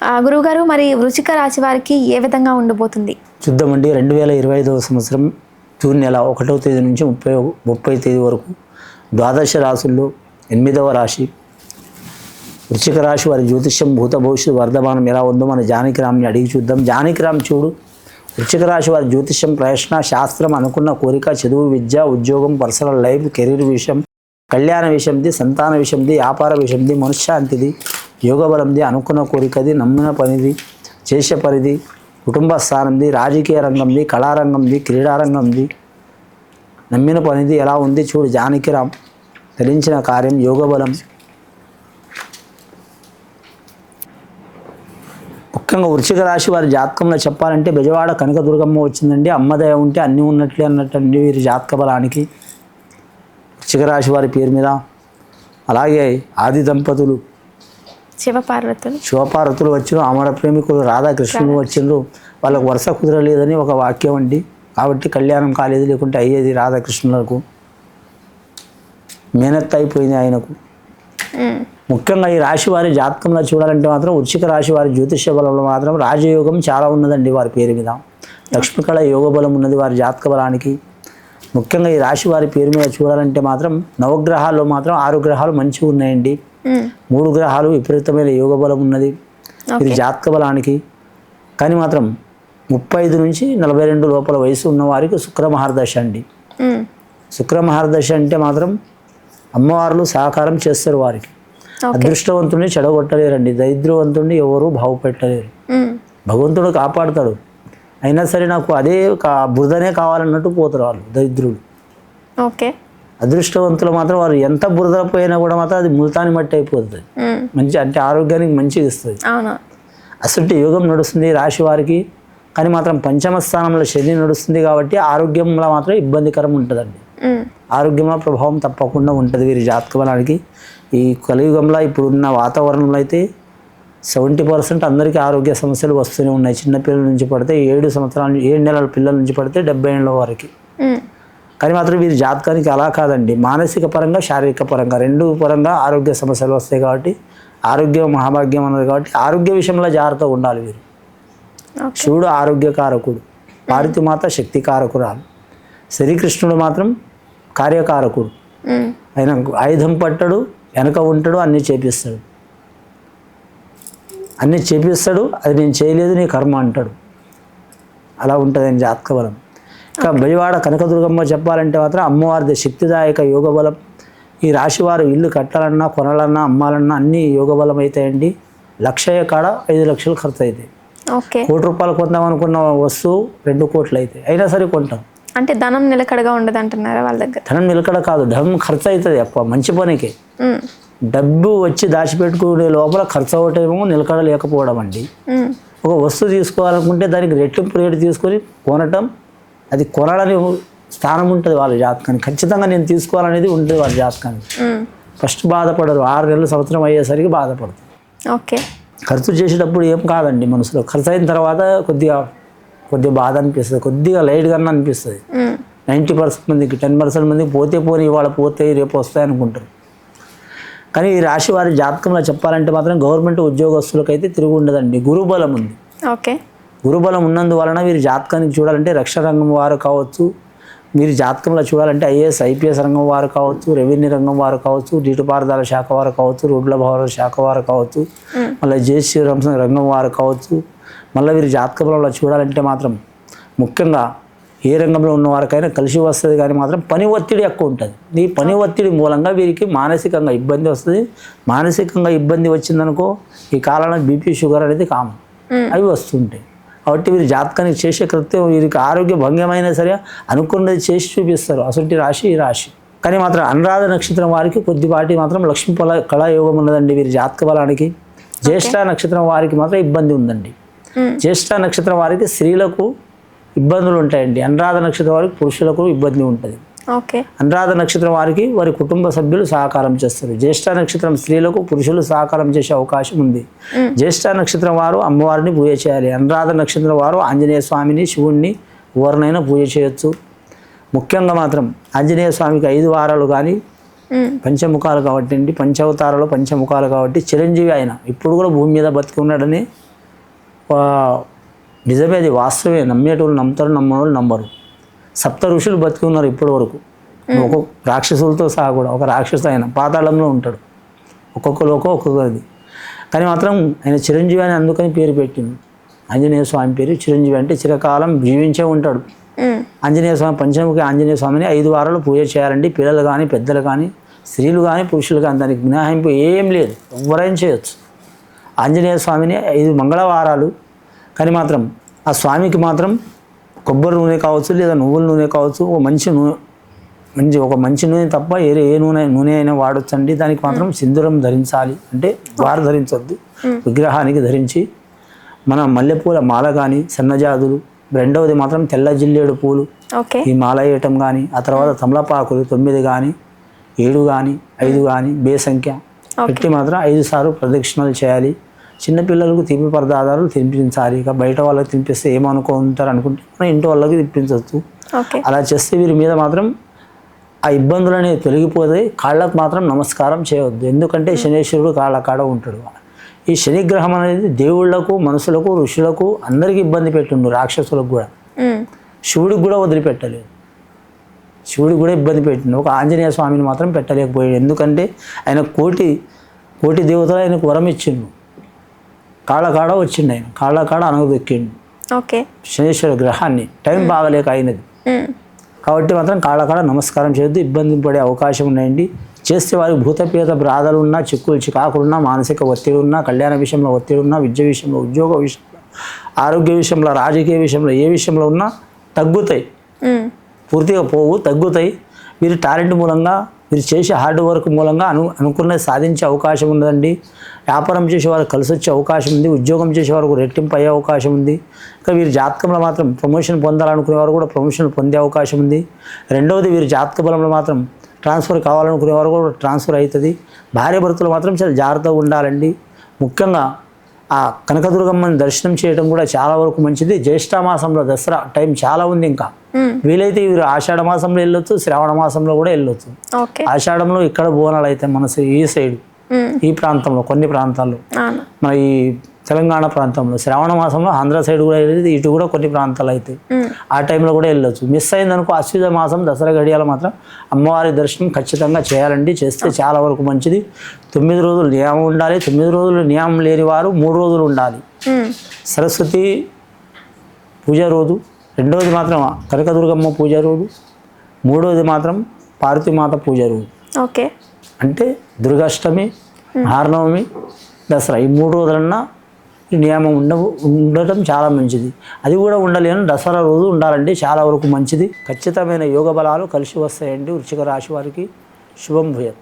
ఆ, గురువుగారు మరి వృచిక రాశి వారికి ఏ విధంగా ఉండబోతుంది? చూద్దాం అండి. రెండు వేల ఇరవై ఐదవ సంవత్సరం జూన్ నెల ఒకటో తేదీ నుంచి ముప్పై ముప్పై తేదీ వరకు ద్వాదశ రాశుల్లో ఎనిమిదవ రాశి వృశ్చిక రాశి వారి జ్యోతిష్యం భూత భవిష్యత్తు వర్ధమానం ఎలా ఉందో మన జానకిరామ్ని అడిగి చూద్దాం. జానకిరామ్ చూడు. వృశ్చిక రాశి వారి జ్యోతిష్యం ప్రయత్న శాస్త్రం అనుకున్న కోరిక చదువు విద్య ఉద్యోగం పర్సనల్ లైఫ్ కెరీర్ విషయం కళ్యాణ విషయంది సంతాన విషయంది వ్యాపార విషయంది మనశ్శాంతిది యోగ బలంది అనుకున్న కోరికది నమ్మిన పనిది చేసే పరిధి కుటుంబ స్థానంది రాజకీయ రంగంది కళారంగంది క్రీడారంగంది. నమ్మిన పనిది ఎలా ఉంది చూడు జానకిరామ్. ధరించిన కార్యం యోగ బలం ముఖ్యంగా వృశ్చిక రాశి వారి జాతకంలో చెప్పాలంటే బెజవాడ కనకదుర్గమ్మ వచ్చిందండి. అమ్మదయ ఉంటే అన్నీ ఉన్నట్లే అన్నట్టండి వీరి జాతక బలానికి. వృశ్చిక రాశి వారి పేరు మీద అలాగే ఆది దంపతులు శివపార్వతులు. శివపార్వతులు వచ్చిన అమర ప్రేమికులు రాధాకృష్ణులు వచ్చిండ్రు. వాళ్ళకు వరుస కుదరలేదని ఒక వాక్యం అండి. కాబట్టి కళ్యాణం కాలేదు లేకుంటే అయ్యేది రాధాకృష్ణులకు. మేనత్త అయిపోయింది ఆయనకు. ముఖ్యంగా ఈ రాశి వారి జాతకంలో చూడాలంటే మాత్రం వృశ్చిక రాశి వారి జ్యోతిష్య బలంలో మాత్రం రాజయోగం చాలా ఉన్నదండి వారి పేరు మీద. లక్ష్మీకళ యోగ బలం ఉన్నది వారి జాతక బలానికి. ముఖ్యంగా ఈ రాశి వారి పేరు మీద చూడాలంటే మాత్రం నవగ్రహాల్లో మాత్రం ఆరు గ్రహాలు మంచిగా ఉన్నాయండి. మూడు గ్రహాలు విపరీతమైన యోగ బలం ఉన్నది. ఇది జాతక బలానికి. కానీ మాత్రం ముప్పై ఐదు నుంచి నలభై రెండు లోపల వయసు ఉన్న వారికి శుక్ర మహారదశ అండి. ఉమ్, శుక్ర మహారదశ అంటే మాత్రం అమ్మవార్లు సహకారం చేస్తారు వారికి. అదృష్టవంతుడిని చెడగొట్టలేరండి. దరిద్రవంతుడిని ఎవరు బాగుపెట్టలేరు భగవంతుడు కాపాడుతాడు. అయినా సరే నాకు అదే బురదనే కావాలన్నట్టు పోతారు వాళ్ళు దరిద్రులు. ఓకే. అదృష్టవంతులు మాత్రం వారు ఎంత బురద పోయినా కూడా మాత్రం అది ముల్తాని మట్టి అయిపోతుంది. మంచి అంటే ఆరోగ్యానికి మంచిగా ఇస్తుంది. అసలు యోగం నడుస్తుంది రాశి వారికి కానీ మాత్రం పంచమ స్థానంలో శని నడుస్తుంది కాబట్టి ఆరోగ్యంలో మాత్రం ఇబ్బందికరం ఉంటుందండి. ఆరోగ్యంలో ప్రభావం తప్పకుండా ఉంటుంది వీరి జాతక బలానికి. ఈ కలియుగంలో ఇప్పుడున్న వాతావరణంలో అయితే సెవెంటీ పర్సెంట్ అందరికీ ఆరోగ్య సమస్యలు వస్తూనే ఉన్నాయి. చిన్నపిల్లల నుంచి పడితే ఏడు సంవత్సరాల ఏడు నెలల పిల్లల నుంచి పడితే డెబ్బై ఏళ్ళ వారికి. కానీ మాత్రం వీరి జాతకానికి అలా కాదండి. మానసిక పరంగా శారీరక పరంగా రెండు పరంగా ఆరోగ్య సమస్యలు వస్తాయి కాబట్టి ఆరోగ్యం మహాభాగ్యం అన్నది కాబట్టి ఆరోగ్య విషయంలో జాగ్రత్తగా ఉండాలి వీరు. శివుడు ఆరోగ్యకారకుడు పార్వతిమాత శక్తికారకురాలు శ్రీకృష్ణుడు మాత్రం కార్యకారకుడు. ఆయన ఆయుధం పట్టడు వెనక ఉంటాడు అన్నీ చేపిస్తాడు. అన్నీ చేపిస్తాడు అది నేను చేయలేదు నీ కర్మ అంటాడు. అలా ఉంటుంది ఆయన జాతక బలం ఇంకా బలివాడ కనకదుర్గమ్మ చెప్పాలంటే మాత్రం అమ్మవారిది శక్తిదాయక యోగ బలం ఈ రాశివారు ఇల్లు కట్టాలన్నా కొనాలన్నా అమ్మాలన్నా అన్నీ యోగ బలం అవుతాయండి లక్ష కాడ ఐదు లక్షలు ఖర్చు అవుతాయి ఓకే. కోటి రూపాయలు కొందాం అనుకున్న వస్తువు రెండు కోట్లు అవుతాయి అయినా సరే కొంటాం. అంటే ధనం నిలకడగా ఉండదు అంటున్నారా వాళ్ళ దగ్గర? ధనం నిలకడ కాదు ధనం ఖర్చు అవుతుంది ఎక్కువ మంచి పనికి. డబ్బు వచ్చి దాచిపెట్టుకునే లోపల ఖర్చు అవటమేమో నిలకడ లేకపోవడం అండి ఒక వస్తువు తీసుకోవాలనుకుంటే దానికి రెట్టింపు రేటు తీసుకొని కొనటం అది కొనడానికి స్థానం ఉంటుంది వాళ్ళ జాతకానికి. ఖచ్చితంగా నేను తీసుకోవాలనేది ఉంటుంది వాళ్ళ జాతకానికి. ఫస్ట్ బాధపడరు ఆరు నెలలు సంవత్సరం అయ్యేసరికి బాధపడతారు ఓకే. ఖర్చు చేసేటప్పుడు ఏం కాదండి మనసులో. ఖర్చు అయిన తర్వాత కొద్దిగా కొద్దిగా బాధ అనిపిస్తుంది కొద్దిగా లైట్గా అనిపిస్తుంది. నైంటీ పర్సెంట్ మందికి టెన్ పర్సెంట్ మందికి పోతే పోని ఇవాళ పోతాయి రేపు వస్తాయి అనుకుంటారు కానీ ఈ రాశి వారి జాతకంలో చెప్పాలంటే మాత్రం గవర్నమెంట్ ఉద్యోగస్తులకైతే తిరుగు ఉండదండి. గురుబలం ఉంది. ఓకే. గురుబలం ఉన్నందువలన వీరి జాతకానికి చూడాలంటే రక్షణ రంగం వారు కావచ్చు. మీరు జాతకంలో చూడాలంటే ఐఏఎస్ ఐపీఎస్ రంగం వారు కావచ్చు రెవెన్యూ రంగం వారు కావచ్చు నీటిపారుదల శాఖ వారు కావచ్చు రోడ్ల భవన శాఖ వారు కావచ్చు మళ్ళీ జేసీ రంగం వారు కావచ్చు. మళ్ళీ వీరి జాతక బలంలో చూడాలంటే మాత్రం ముఖ్యంగా ఏ రంగంలో ఉన్న వారికైనా కలిసి వస్తుంది కానీ మాత్రం పని ఒత్తిడి ఎక్కువ ఉంటుంది. ఈ పని ఒత్తిడి మూలంగా వీరికి మానసికంగా ఇబ్బంది వస్తుంది. మానసికంగా ఇబ్బంది వచ్చిందనుకో ఈ కాలంలో బీపీ షుగర్ అనేది కామన్. అవి వస్తుంటాయి. కాబట్టి వీరు జాతకానికి చేసే కృత్యం వీరికి ఆరోగ్య భంగమైనా సరే అనుకున్నది చేసి చూపిస్తారు. అసలు రాశి ఈ రాశి. కానీ మాత్రం అనురాధ నక్షత్రం వారికి కొద్దిపాటి మాత్రం లక్ష్మీ ఫల కళాయోగం ఉన్నదండి వీరి జాతక బలానికి. జ్యేష్ఠ నక్షత్రం వారికి మాత్రం ఇబ్బంది ఉందండి. జ్యేష్ఠ నక్షత్రం వారికి స్త్రీలకు ఇబ్బందులు ఉంటాయండి. అనురాధ నక్షత్రం వారికి పురుషులకు ఇబ్బంది ఉంటుంది. ఓకే. అనురాధ నక్షత్రం వారికి వారి కుటుంబ సభ్యులు సహకారం చేస్తారు. జ్యేష్ఠ నక్షత్రం స్త్రీలకు పురుషులు సహకారం చేసే అవకాశం ఉంది. జ్యేష్ఠ నక్షత్రం వారు అమ్మవారిని పూజ చేయాలి. అనురాధ నక్షత్రం వారు ఆంజనేయ స్వామిని శివుణ్ణి ఎవరినైనా పూజ చేయొచ్చు. ముఖ్యంగా మాత్రం ఆంజనేయ స్వామికి ఐదు వారాలు కానీ పంచముఖాలు కాబట్టి అండి. పంచవతారాలు పంచముఖాలు కాబట్టి చిరంజీవి ఆయన ఇప్పుడు కూడా భూమి మీద బతికి ఉన్నాడని నిజమే అది వాస్తవమే. నమ్మేటోళ్ళు నమ్ముతారు నమ్మేవాళ్ళు నమ్మరు. సప్త ఋషులు బతికి ఉన్నారు ఇప్పటి వరకు. ఒక్కొక్క రాక్షసులతో సహా కూడా ఒక రాక్షసు ఆయన పాతాళంలో ఉంటాడు. ఒక్కొక్కరు ఒక్కో ఒక్కొక్కరిది కానీ మాత్రం ఆయన చిరంజీవి అని అందుకని పేరు పెట్టింది. ఆంజనేయ స్వామి పేరు చిరంజీవి అంటే చిరకాలం జీవించే ఉంటాడు. ఆంజనేయ స్వామి పంచముఖి ఆంజనేయ స్వామిని ఐదు వారాలు పూజ చేయాలండి. పిల్లలు కానీ పెద్దలు కానీ స్త్రీలు కానీ పురుషులు కానీ దానికి మినహాయింపు ఏం లేదు. ఎవరైనా చేయొచ్చు. ఆంజనేయ స్వామిని ఐదు మంగళవారాలు కానీ మాత్రం ఆ స్వామికి మాత్రం కొబ్బరి నూనె కావచ్చు లేదా నువ్వుల నూనె కావచ్చు ఒక మంచి నూనె మంచి ఒక మంచి నూనె తప్ప ఏ ఏ నూనె నూనె అయినా వాడొచ్చండి. దానికి మాత్రం సింధూరం ధరించాలి. అంటే వారు ధరించొద్దు. విగ్రహానికి ధరించి మన మల్లెపూల మాల కానీ సన్నజాజులు రెండవది మాత్రం తెల్ల జిల్లేడు పూలు ఈ మాల వేయటం కానీ ఆ తర్వాత తమలపాకులు తొమ్మిది కానీ ఏడు కానీ ఐదు కానీ బే సంఖ్య పెట్టి మాత్రం ఐదు సార్లు ప్రదక్షిణలు చేయాలి. చిన్నపిల్లలకు తీపి పదార్థాలు తినిపించాలి. ఇక బయట వాళ్ళకి తినిపిస్తే ఏమనుకుంటారు అనుకుంటే మన ఇంటి వాళ్ళకి తినిపించవచ్చు అలా చేస్తే వీరి మీద మాత్రం ఆ ఇబ్బందులు అనేవి తొలగిపోతాయి. కాళ్ళకు మాత్రం నమస్కారం చేయవద్దు. ఎందుకంటే శనేశ్వరుడు కాళ్ళ కాడ ఉంటాడు. ఈ శనిగ్రహం అనేది దేవుళ్ళకు మనుషులకు ఋషులకు అందరికీ ఇబ్బంది పెట్టిండు రాక్షసులకు కూడా. శివుడికి కూడా వదిలిపెట్టలేదు. శివుడికి కూడా ఇబ్బంది పెట్టిండు. ఒక ఆంజనేయ స్వామిని మాత్రం పెట్టలేకపోయాడు. ఎందుకంటే ఆయన కోటి కోటి దేవతలు ఆయనకు వరం ఇచ్చిండు. కాళ్ళ కాడ వచ్చిండు ఆయన. కాళ్ళ కాడ అనగదొక్కిండు ఓకే. శనేశ్వర గ్రహాన్ని. టైం బాగలేక అయినది. కాబట్టి మాత్రం కాళ్ళ కాడ నమస్కారం చేయొద్దు. ఇబ్బంది పడే అవకాశం ఉన్నాయండి చేస్తే వారికి భూతపేత బాధలు ఉన్నా చిక్కులు చికాకులున్నా మానసిక ఒత్తిడి ఉన్నా కళ్యాణ విషయంలో ఒత్తిడి ఉన్నా విద్య విషయంలో ఉద్యోగ విషయంలో ఆరోగ్య విషయంలో రాజకీయ విషయంలో ఏ విషయంలో ఉన్నా తగ్గుతాయి. పూర్తిగా పోవు తగ్గుతాయి. వీరి టాలెంట్ మూలంగా మీరు చేసే హార్డ్ వర్క్ మూలంగా అను అనుకున్నది సాధించే అవకాశం ఉందండి. వ్యాపారం చేసే వారు కలిసి వచ్చే అవకాశం ఉంది. ఉద్యోగం చేసే వారికి రెట్టింపు అయ్యే అవకాశం ఉంది. ఇంకా వీరి జాతకంలో మాత్రం ప్రమోషన్ పొందాలనుకునే వారు కూడా ప్రమోషన్ పొందే అవకాశం ఉంది. రెండవది వీరి జాతక బలంలో మాత్రం ట్రాన్స్ఫర్ కావాలనుకునే వారు కూడా ట్రాన్స్ఫర్ అవుతుంది. భార్య భర్తలు మాత్రం చాలా జాగ్రత్తగా ఉండాలండి. ముఖ్యంగా ఆ కనకదుర్గమ్మని దర్శనం చేయడం కూడా చాలా వరకు మంచిది. జ్యేష్ఠ మాసంలో దసరా టైం చాలా ఉంది ఇంకా. వీలైతే వీరు ఆషాఢ మాసంలో వెళ్ళొచ్చు శ్రావణ మాసంలో కూడా వెళ్ళొచ్చు. ఆషాఢంలో ఇక్కడ బోనాలు అయితే మన ఈ సైడ్. ఈ ప్రాంతంలో కొన్ని ప్రాంతాల్లో. మన ఈ తెలంగాణ ప్రాంతంలో శ్రావణ మాసంలో ఆంధ్ర సైడ్ కూడా వెళ్ళేది ఇటు కూడా కొన్ని ప్రాంతాలు అవుతాయి ఉమ్, ఆ టైంలో కూడా వెళ్ళొచ్చు. మిస్ అయిందనుకో అశ్విత మాసం దసరా గడియాల మాత్రం అమ్మవారి దర్శనం ఖచ్చితంగా చేయాలండి. చేస్తే చాలా వరకు మంచిది. తొమ్మిది రోజులు నియమం ఉండాలి. తొమ్మిది రోజులు నియమం లేని వారు మూడు రోజులు ఉండాలి. సరస్వతి పూజ రోజు రెండవది మాత్రం కనకదుర్గమ్మ పూజ రోజు మూడవది మాత్రం పార్వతీమాత పూజ రోజు. ఓకే. అంటే దుర్గాష్టమి హార్నవమి దసరా ఈ మూడు రోజులన్నా నియమం ఉండ ఉండటం చాలా మంచిది. అది కూడా ఉండలేను. దసరా రోజు ఉండాలండి చాలా వరకు మంచిది. ఖచ్చితమైన యోగ బలాలు కలిసి వస్తాయండి. వృశ్చిక రాశి వారికి శుభం భూయత్.